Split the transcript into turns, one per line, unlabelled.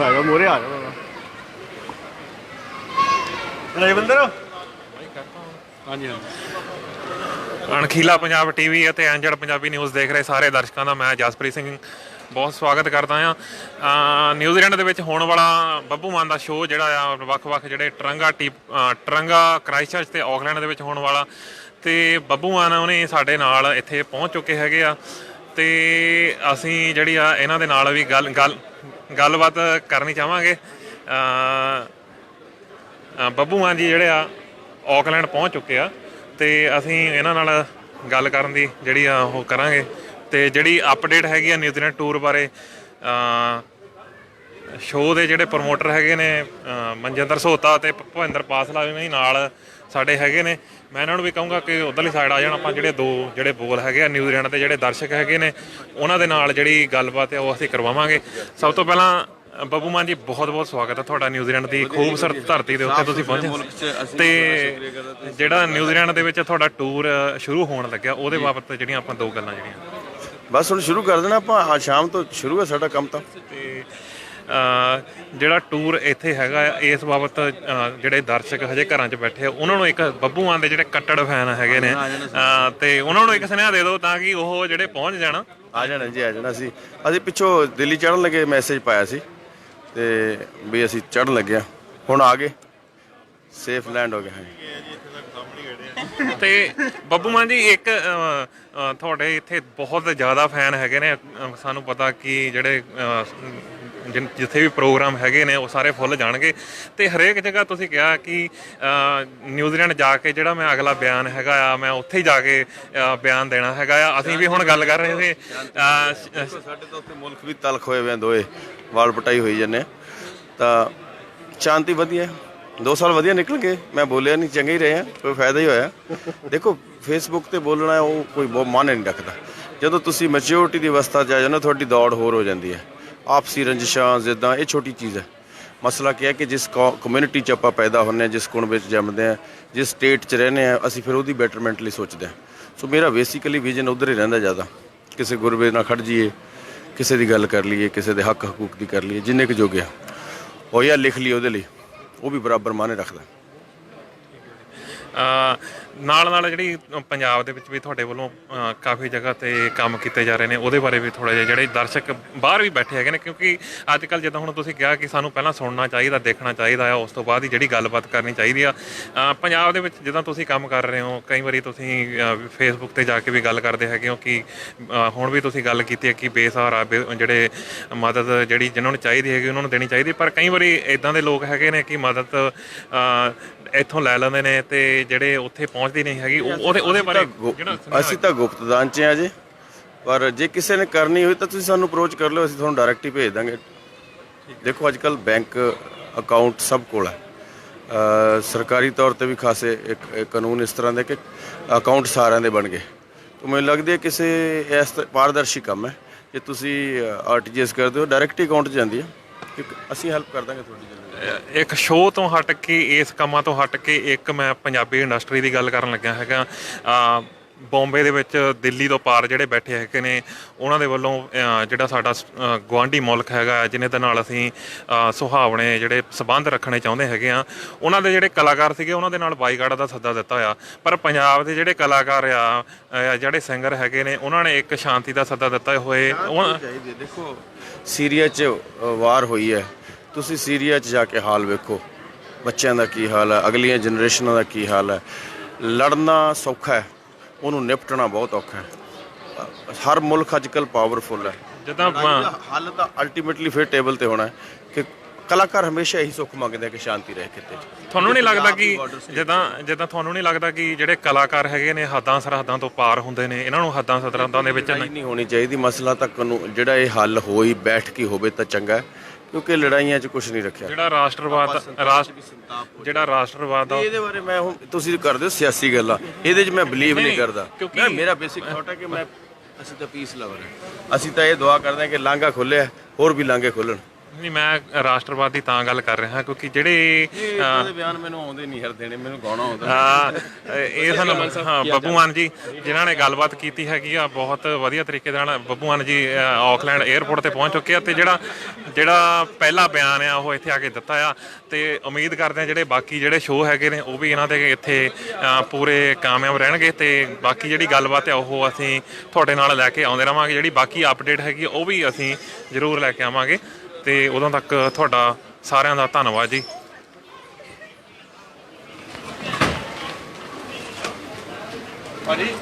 ਆ ਮੋਰੇ ਆ ਜਾ ਰਜਵਿੰਦਰ ਹਾਂਜੀ
ਅਣਖੀਲਾ ਪੰਜਾਬ ਟੀਵੀ ਅਤੇ ਐਂਜਲ ਪੰਜਾਬੀ ਨਿਊਜ਼ ਦੇਖ ਰਹੇ ਸਾਰੇ ਦਰਸ਼ਕਾਂ ਦਾ ਮੈਂ ਜਸਪ੍ਰੀਤ ਸਿੰਘ। ਬਹੁਤ ਸਵਾਗਤ ਕਰਦਾ ਹਾਂ। ਨਿਊਜ਼ੀਲੈਂਡ ਦੇ ਵਿੱਚ ਹੋਣ ਵਾਲਾ ਬੱਬੂ ਮਾਨ ਦਾ ਸ਼ੋਅ ਜਿਹੜਾ ਆ ਵੱਖ-ਵੱਖ ਜਿਹੜੇ ਟਰੰਗਾ ਟੀ ਅ, ਟਰੰਗਾ ਕ੍ਰਾਈਸਟਚਰਚ ਤੇ ਆਕਲੈਂਡ ਦੇ ਵਿੱਚ ਹੋਣ ਵਾਲਾ। ਤੇ ਬੱਬੂ ਮਾਨ ਉਹਨੇ ਸਾਡੇ ਨਾਲ ਇੱਥੇ ਪਹੁੰਚ ਚੁੱਕੇ ਹੈਗੇ ਆ। ਤੇ ਅਸੀਂ ਜਿਹੜੀ ਆ ਇਹਨਾਂ ਦੇ ਨਾਲ ਵੀ ਗੱਲ ਗੱਲ, ਗੱਲਬਾਤ ਕਰਨੀ ਚਾਹਾਂਗੇ। ਅ ਬੱਬੂ ਮਾਨ ਜੀ ਜਿਹੜੇ ਆ ਆਕਲੈਂਡ ਪਹੁੰਚ ਚੁੱਕੇ ਆ ਤੇ ਅਸੀਂ ਇਹਨਾਂ ਨਾਲ ਗੱਲ ਕਰਨ ਦੀ ਜਿਹੜੀ ਆ ਉਹ ਕਰਾਂਗੇ। ਤੇ ਜਿਹੜੀ ਅਪਡੇਟ ਹੈਗੀ ਆ ਨਿਊਜ਼ੀਲੈਂਡ ਟੂਰ ਬਾਰੇ ਅ ਸ਼ੋਅ ਦੇ ਜਿਹੜੇ ਪ੍ਰਮੋਟਰ ਹੈਗੇ ਨੇ ਮਨਜਿੰਦਰ ਸੋਤਾ ਤੇ ਭ- ਭੁਪਿੰਦਰ ਪਾਸਲਾ ਵੀ ਨਾਲ ਸਾਡੇ ਹੈਗੇ ਨੇ। ਮੈਂ ਇਹਨਾਂ ਨੂੰ ਵੀ ਕਹੂੰਗਾ ਕਿ ਉਧਰਲੀ ਸਾਈਡ ਆ ਜਾਣ ਆਪਾਂ ਜਿਹੜੇ ਦੋ ਜਿਹੜੇ ਬੋਲ ਹੈਗੇ ਆ ਨਿਊਜ਼ੀਲੈਂਡ ਦੇ ਜਿਹੜੇ ਦਰਸ਼ਕ ਹੈਗੇ ਨੇ ਉਹਨਾਂ ਦੇ ਨਾਲ ਜਿਹੜੀ ਗੱਲਬਾਤ ਹੈ ਉਹ ਅਸੀਂ ਕਰਵਾਵਾਂਗੇ। ਸਭ ਤੋਂ ਪਹਿਲਾਂ ਬੱਬੂ ਮਾਨ ਜੀ ਬਹੁਤ ਬਹੁਤ ਸਵਾਗਤ ਹੈ ਤੁਹਾਡਾ ਨਿਊਜ਼ੀਲੈਂਡ ਦੀ ਖੂਬਸੂਰਤ ਧਰਤੀ ਦੇ ਉੱਤੇ ਤੁਸੀਂ ਪਹੁੰਚੇ। ਤੇ ਜਿਹੜਾ ਨਿਊਜ਼ੀਲੈਂਡ ਦੇ ਵਿੱਚ ਤੁਹਾਡਾ ਟੂਰ ਸ਼ੁਰੂ ਹੋਣ ਲੱਗਿਆ ਉਹਦੇ ਬਾਬਤ ਜਿਹੜੀਆਂ ਆਪਾਂ ਦੋ ਗੱਲਾਂ ਜਿਹੜੀਆਂ।
ਬਸ ਹੁਣ ਸ਼ੁਰੂ ਕਰ ਦੇਣਾ ਆਪਾਂ ਅੱਜ ਸ਼ਾਮ ਤੋਂ ਸ਼ੁਰੂ ਹੈ ਸਾਡਾ ਕੰਮ ਤਾਂ।
ਤੇ ਜਿਹੜਾ ਟੂਰ ਇੱਥੇ ਹੈਗਾ ਆ, ਇਸ ਬਾਬਤ ਜਿਹੜੇ ਦਰਸ਼ਕ ਹਜੇ ਘਰਾਂ 'ਚ ਬੈਠੇ ਆ ਉਹਨਾਂ ਨੂੰ ਇੱਕ ਬੱਬੂ ਮਾਨ ਦੇ ਜਿਹੜੇ ਕੱਟੜ ਫੈਨ ਹੈਗੇ ਨੇ ਤੇ ਉਹਨਾਂ ਨੂੰ ਇੱਕ ਸੁਨੇਹਾ ਦੇ ਦਿਓ ਤਾਂ ਕਿ ਉਹ ਜਿਹੜੇ ਪਹੁੰਚ ਜਾਣ।
ਆ ਜਾਣਾ ਜੀ ਆ ਜਾਣਾ ਅਸੀਂ ਅਸੀਂ ਪਿੱਛੋਂ ਦਿੱਲੀ ਚੜਨ ਲੱਗੇ ਮੈਸੇਜ ਪਾਇਆ ਸੀ ਤੇ ਵੀ ਅਸੀਂ ਚੜਨ ਲੱਗੇ ਹਾਂ। ਹੁਣ ਆ ਗਏ। ਸੇਫ ਲੈਂਡ ਹੋ ਗਿਆ ਹਾਂ
ਤੇ ਬੱਬੂ ਮਾਨ ਜੀ ਇੱਕ ਤੁਹਾਡੇ ਇੱਥੇ ਬਹੁਤ ਜ਼ਿਆਦਾ ਫੈਨ ਹੈਗੇ ਨੇ। ਸਾਨੂੰ ਪਤਾ ਕਿ ਜਿਹੜੇ ਜਿਨ- ਜਿੱਥੇ ਵੀ ਪ੍ਰੋਗਰਾਮ ਹੈਗੇ ਨੇ ਉਹ ਸਾਰੇ ਫੁੱਲ ਜਾਣਗੇ। ਤੇ ਹਰੇਕ ਜਗ੍ਹਾ ਤੁਸੀਂ ਕਿਹਾ ਕਿ ਅ, ਨਿਊਜ਼ੀਲੈਂਡ ਜਾ ਕੇ ਜਿਹੜਾ ਮੈਂ ਅਗਲਾ ਬਿਆਨ ਹੈਗਾ ਆ ਮੈਂ ਉੱਥੇ ਹੀ ਜਾ ਕੇ ਅ, ਬਿਆਨ ਦੇਣਾ ਹੈਗਾ ਆ। ਅਸੀਂ ਵੀ ਹੁਣ ਗੱਲ ਕਰ ਰਹੇ ਸੀ ਅ, ਸ਼-
ਸਾਡੇ ਤਾਂ ਉੱਥੇ ਮੁਲਕ ਵੀ ਤਲਖ ਹੋਏ ਹੋਏ ਆ ਦੋਏ ਵਾਲ ਪਟਾਈ ਹੋਈ ਜਾਂਦੇ ਜੰਨੇ ਤਾਂ ਸ਼ਾਂਤੀ ਵਧੀਆ ਹੈ। ਦੋ ਸਾਲ ਵਧੀਆ ਨਿਕਲ ਗਏ ਮੈਂ ਬੋਲਿਆ ਨਹੀਂ ਚੰਗੇ ਹੀ ਰਹੇ ਆ ਕੋਈ ਫਾਇਦਾ ਹੀ ਹੋਇਆ। ਦੇਖੋ ਫੇਸਬੁੱਕ ਤੇ ਬੋਲਣਾ ਉਹ ਕੋਈ ਬਹੁਤ ਮਾਨੇ ਨਹੀਂ ਰੱਖਦਾ। ਜਦੋਂ ਤੁਸੀਂ ਮੈਚਿਓਰਿਟੀ ਦੀ ਅਵਸਥਾ 'ਚ ਆ ਜਾਂਦੇ ਹੋ ਤੁਹਾਡੀ ਦੌੜ ਹੋਰ ਹੋ ਜਾਂਦੀ ਹੈ। ਆਪਸੀ ਰੰਜਿਸ਼ਾਂ ਜਿੱਦਾਂ ਇਹ ਛੋਟੀ ਚੀਜ਼ ਹੈ। ਮਸਲਾ ਕੀ ਹੈ ਕਿ ਜਿਸ ਕਮਿਊਨਿਟੀ 'ਚ ਆਪਾਂ ਪੈਦਾ ਹੁੰਨੇ ਆ ਜਿਸ ਕੁਣ ਵਿੱਚ ਜੰਮਦੇ ਆ ਜਿਸ ਸਟੇਟ 'ਚ ਰਹਿੰਦੇ ਆ ਅਸੀਂ ਫਿਰ ਉਹਦੀ ਬੈਟਰਮੈਂਟ ਲਈ ਸੋਚਦੇ ਆ ਸੋ ਮੇਰਾ ਬੇਸਿਕਲੀ ਵਿਜ਼ਨ ਉਧਰ ਹੀ ਰਹਿੰਦਾ ਜ਼ਿਆਦਾ। ਕਿਸੇ ਗੁਰਬੇ ਨਾਲ ਖੜ ਜਾਈਏ, ਕਿਸੇ ਦੀ ਗੱਲ ਕਰ ਲਈਏ, ਕਿਸੇ ਦੇ ਹੱਕ ਹਕੂਕ ਦੀ ਕਰ ਲਈਏ, ਜਿੰਨੇ ਕੁ ਜੋਗਿਆ ਉਹ ਜਾਂ ਲਿਖ ਲਈ ਉਹਦੇ ਲਈ, ਉਹ ਵੀ ਬਰਾਬਰ ਮਾਨੇ ਰੱਖਦਾ।
ਨਾਲ ਨਾਲ ਜਿਹੜੀ ਪੰਜਾਬ ਦੇ ਵਿੱਚ ਵੀ ਤੁਹਾਡੇ ਵੱਲੋਂ ਅ, ਕਾਫੀ ਜਗ੍ਹਾ ਤੇ ਕੰਮ ਕੀਤੇ ਜਾ ਰਹੇ ਨੇ ਉਹਦੇ ਬਾਰੇ ਵੀ ਥੋੜਾ ਜਿਹਾ ਜਿਹੜੇ ਦਰਸ਼ਕ ਬਾਹਰ ਵੀ ਬੈਠੇ ਹੈਗੇ ਨੇ ਕਿਉਂਕਿ ਅੱਜ ਕੱਲ ਜਦੋਂ ਹੁਣ ਤੁਸੀਂ ਕਿਹਾ ਕਿ ਸਾਨੂੰ ਪਹਿਲਾਂ ਸੁਣਨਾ ਚਾਹੀਦਾ ਦੇਖਣਾ ਚਾਹੀਦਾ ਆ ਉਸ ਤੋਂ ਬਾਅਦ ਹੀ ਜਿਹੜੀ ਗੱਲਬਾਤ ਕਰਨੀ ਚਾਹੀਦੀ ਆ। ਅ, ਪੰਜਾਬ ਦੇ ਵਿੱਚ ਜਦੋਂ ਤੁਸੀਂ ਕੰਮ ਕਰ ਰਹੇ ਹੋ ਕਈ ਵਾਰੀ ਤੁਸੀਂ ਫੇਸਬੁੱਕ ਤੇ ਜਾ ਕੇ ਵੀ ਗੱਲ ਕਰਦੇ ਹੈਗੇ ਹੋ ਕਿ ਅ, ਹੁਣ ਵੀ ਤੁਸੀਂ ਗੱਲ ਕੀਤੀ ਹੈ ਕਿ ਬੇਸਹਾਰਾ ਬੇ- ਜਿਹੜੇ ਮਦਦ ਜਿਹੜੀ ਜਿਨ੍ਹਾਂ ਨੂੰ ਚਾਹੀਦੀ ਹੈਗੀ ਉਹਨਾਂ ਨੂੰ ਦੇਣੀ ਚਾਹੀਦੀ ਪਰ ਕਈ ਵਾਰੀ ਇਦਾਂ ਦੇ ਲੋਕ ਹੈਗੇ ਨੇ ਕਿ ਮਦਦ ਅ, ਇੱਥੋਂ ਲੈ ਲੈਂਦੇ ਨੇ ਤੇ ਜਿਹੜੇ ਉੱਥੇ ਪਹੁੰਚਦੀ ਨਹੀਂ ਹੈਗੀ ਉਹ- ਉਹਦੇ ਉਹਦੇ ਬਾਰੇ ਜਿਹੜਾ
ਅਸੀਂ ਤਾਂ ਗੁਪਤਦਾਨ 'ਚ ਆ ਜੀ। ਪਰ ਜੇ ਕਿਸੇ ਨੇ ਕਰਨੀ ਹੋਈ ਤਾਂ ਤੁਸੀਂ ਸਾਨੂੰ ਅਪਰੋਚ ਕਰ ਲਿਓ ਅਸੀਂ ਤੁਹਾਨੂੰ ਡਾਇਰੈਕਟ ਹੀ ਭੇਜ ਦਾਂਗੇ। ਦੇਖੋ ਅੱਜ ਕੱਲ ਬੈਂਕ ਅਕਾਊਂਟ ਸਭ ਕੋਲ ਹੈ। ਅ, ਸਰਕਾਰੀ ਤੌਰ ਤੇ ਵੀ ਖਾਸੇ ਇੱਕ ਇੱਕ ਕਾਨੂੰਨ ਇਸ ਤਰ੍ਹਾਂ ਦੇ ਕਿ ਅਕਾਊਂਟ ਸਾਰਿਆਂ ਦੇ ਬਣ ਗਏ। ਤਾਂ ਮੈਨੂੰ ਲੱਗਦਾ ਹੈ ਕਿਸੇ ਇਸ ਤ- ਪਾਰਦਰਸ਼ੀ ਕੰਮ ਹੈ। ਜੇ ਤੁਸੀਂ ਆਰਟੀਜੀਐਸ ਕਰਦੇ ਹੋ ਡਾਇਰੈਕਟ ਅਕਾਊਂਟ 'ਚ ਜਾਂਦੀ ਹੈ। ਕਿ ਅਸੀਂ ਹੈਲਪ ਕਰ ਦਾਂਗੇ ਤੁਹਾਡੀ ਜਲਦੀ
ਇੱਕ ਸ਼ੋਅ ਤੋਂ ਹਟ ਕੇ, ਇਸ ਕੰਮਾਂ ਤੋਂ ਹਟ ਕੇ ਇੱਕ ਮੈਂ ਪੰਜਾਬੀ ਇੰਡਸਟਰੀ ਦੀ ਗੱਲ ਕਰਨ ਲੱਗਾ ਹੈਗਾ। ਬੰਬੇ ਦੇ ਵਿੱਚ ਦਿੱਲੀ ਤੋਂ ਪਾਰ ਜਿਹੜੇ ਬੈਠੇ ਹੈਗੇ ਨੇ ਉਹਨਾਂ ਦੇ ਵੱਲੋਂ ਜਿਹੜਾ ਸਾਡਾ ਅ, ਗੁਆਂਢੀ ਮੁਲਕ ਹੈਗਾ ਜਿਨ੍ਹਾਂ ਦੇ ਨਾਲ ਅਸੀਂ ਸੁਹਾਵਣੇ ਜਿਹੜੇ ਸਬੰਧ ਰੱਖਣੇ ਚਾਹੁੰਦੇ ਹੈਗੇ ਆ ਉਹਨਾਂ ਦੇ ਜਿਹੜੇ ਕਲਾਕਾਰ ਸੀਗੇ ਉਹਨਾਂ ਦੇ ਨਾਲ ਬਾਈਕਾਟ ਦਾ ਸੱਦਾ ਦਿੱਤਾ ਆ ਪਰ ਪੰਜਾਬ ਦੇ ਜਿਹੜੇ ਕਲਾਕਾਰ ਆ ਜਿਹੜੇ ਸਿੰਗਰ ਹੈਗੇ ਨੇ ਉਹਨਾਂ ਨੇ ਇੱਕ ਸ਼ਾਂਤੀ ਦਾ ਸੱਦਾ ਦਿੱਤਾ ਹੋਏ।
ਦੇਖੋ ਸੀਰੀਆ 'ਚ ਵਾਰ ਹੋਈ ਹੈ। ਤੁਸੀਂ ਸੀਰੀਆ 'ਚ ਜਾ ਕੇ ਹਾਲ ਵੇਖੋ। ਬੱਚਿਆਂ ਦਾ ਕੀ ਹਾਲ ਹੈ? ਅਗਲੀਆਂ ਜਨਰੇਸ਼ਨਾਂ ਦਾ ਕੀ ਹਾਲ ਹੈ? ਲੜਨਾ ਸੌਖਾ ਹੈ। ਉਹਨੂੰ ਨਿਪਟਣਾ ਬਹੁਤ ਔਖਾ ਹੈ। ਹਰ ਮੁਲਕ ਅੱਜਕੱਲ ਪਾਵਰਫੁਲ ਹੈ।
ਜਿੱਦਾਂ ਆਪਾਂ
ਹੱਲ ਤਾਂ ਅਲਟੀਮੇਟਲੀ ਫਿਰ ਟੇਬਲ ਤੇ ਹੋਣਾ ਹੈ ਕਿ ਕਲਾਕਾਰ ਹਮੇਸ਼ਾ ਇਹੀ ਸੁੱਖ ਮੰਗਦੇ ਆ ਕਿ ਸ਼ਾਂਤੀ ਰਹੇ ਕਿਤੇ।
ਤੁਹਾਨੂੰ ਨਹੀਂ ਲੱਗਦਾ ਕਿ ਜਿੱਦਾਂ ਜਿੱਦਾਂ ਤੁਹਾਨੂੰ ਨਹੀਂ ਲੱਗਦਾ ਕਿ ਜਿਹੜੇ ਕਲਾਕਾਰ ਹੈਗੇ ਨੇ ਹੱਦਾਂ ਸਰਹੱਦਾਂ ਤੋਂ ਪਾਰ ਹੁੰਦੇ ਨੇ ਇਹਨਾਂ ਨੂੰ ਹੱਦਾਂ ਸਰਹੱਦਾਂ ਦੇ ਵਿੱਚ
ਨਹੀਂ ਹੋਣੀ ਚਾਹੀਦੀ ਮਸਲਾ ਤਾਂ ਜਿਹੜਾ ਇਹ ਹੱਲ ਹੋਈ ਬੈਠ ਕੇ ਹੋਵੇ ਤਾਂ ਚੰਗਾ ਕਿਉਂਕਿ ਲੜਾਈਆਂ 'ਚ ਕੁਝ ਨਹੀਂ ਰੱਖਿਆ।
ਜਿਹੜਾ ਰਾਸ਼ਟਰਵਾਦ ਰਾਸ਼ਟਰ ਜਿਹੜਾ ਰਾਸ਼ਟਰਵਾਦ ਦਾ
ਇਹਦੇ ਬਾਰੇ ਮੈਂ ਹੁਣ ਤੁਸੀਂ ਕਰਦੇ ਹੋ ਸਿਆਸੀ ਗੱਲਾਂ। ਇਹਦੇ 'ਚ ਮੈਂ ਬਲੀਵ ਨਹੀਂ ਕਰਦਾ।
ਕਿਉਂਕਿ-
ਮੈਂ ਮੇਰਾ ਬੇਸਿਕ ਥਾਟ ਹੈ ਕਿ ਮੈਂ ਅਸੀਂ ਤਾਂ ਪੀਸ ਲਵਰ ਹਾਂ ਅਸੀਂ ਤਾਂ ਇਹ ਦੁਆ ਕਰਦੇ ਹਾਂ ਕਿ ਲਾਂਘਾ ਖੁੱਲਿਆ ਹੋਰ ਵੀ ਲਾਂਘੇ ਖੁੱਲਣ
ਨਹੀਂ ਮੈਂ ਰਾਸ਼ਟਰਵਾਦੀ ਤਾਂ ਗੱਲ ਕਰ ਰਿਹਾ ਕਿਉਂਕਿ ਜਿਹੜੇ
ਬਿਆਨ ਮੈਨੂੰ ਆਉਂਦੇ ਨਹੀਂ ਹਰ ਦੇਣੇ ਮੈਨੂੰ ਗਾਉਣਾ ਆਉਂਦਾ।
ਆ ਇਹ ਸਾਨੂੰ ਹਾਂ ਬੱਬੂ ਮਾਨ ਜੀ ਜਿਨ੍ਹਾਂ ਨੇ ਗੱਲਬਾਤ ਕੀਤੀ ਹੈਗੀ ਆ ਬਹੁਤ ਵਧੀਆ ਤਰੀਕੇ ਨਾਲ ਬੱਬੂ ਮਾਨ ਜੀ ਆਕਲੈਂਡ 에ਅਰਪੋਰਟ ਤੇ ਪਹੁੰਚ ਚੁੱਕੇ ਆ ਤੇ ਜਿਹੜਾ ਜਿਹੜਾ ਪਹਿਲਾ ਬਿਆਨ ਆ ਉਹ ਇੱਥੇ ਆ ਕੇ ਦਿੱਤਾ ਆ। ਤੇ ਉਮੀਦ ਕਰਦੇ ਆ ਜਿਹੜੇ ਬਾਕੀ ਜਿਹੜੇ ਸ਼ੋਅ ਹੈਗੇ ਨੇ ਉਹ ਵੀ ਇਹਨਾਂ ਦੇ ਇੱਥੇ ਪੂਰੇ ਕਾਮਯਾਬ ਰਹਿਣਗੇ ਤੇ ਬਾਕੀ ਜਿਹੜੀ ਗੱਲਬਾਤ ਆ ਉਹ ਅਸੀਂ ਤੁਹਾਡੇ ਨਾਲ ਲੈ ਕੇ ਆਉਂਦੇ ਰਵਾਂਗੇ। ਜਿਹੜੀ ਬਾਕੀ ਅਪਡੇਟ ਹੈਗੀ ਉਹ ਵੀ ਅਸੀਂ ਜ਼ਰੂਰ ਲੈ ਕੇ ਆਵਾਂਗੇ। ਤੇ ਉਦੋਂ ਤੱਕ ਤੁਹਾਡਾ ਸਾਰਿਆਂ ਦਾ ਧੰਨਵਾਦ ਜੀ।
ਭਾਜੀ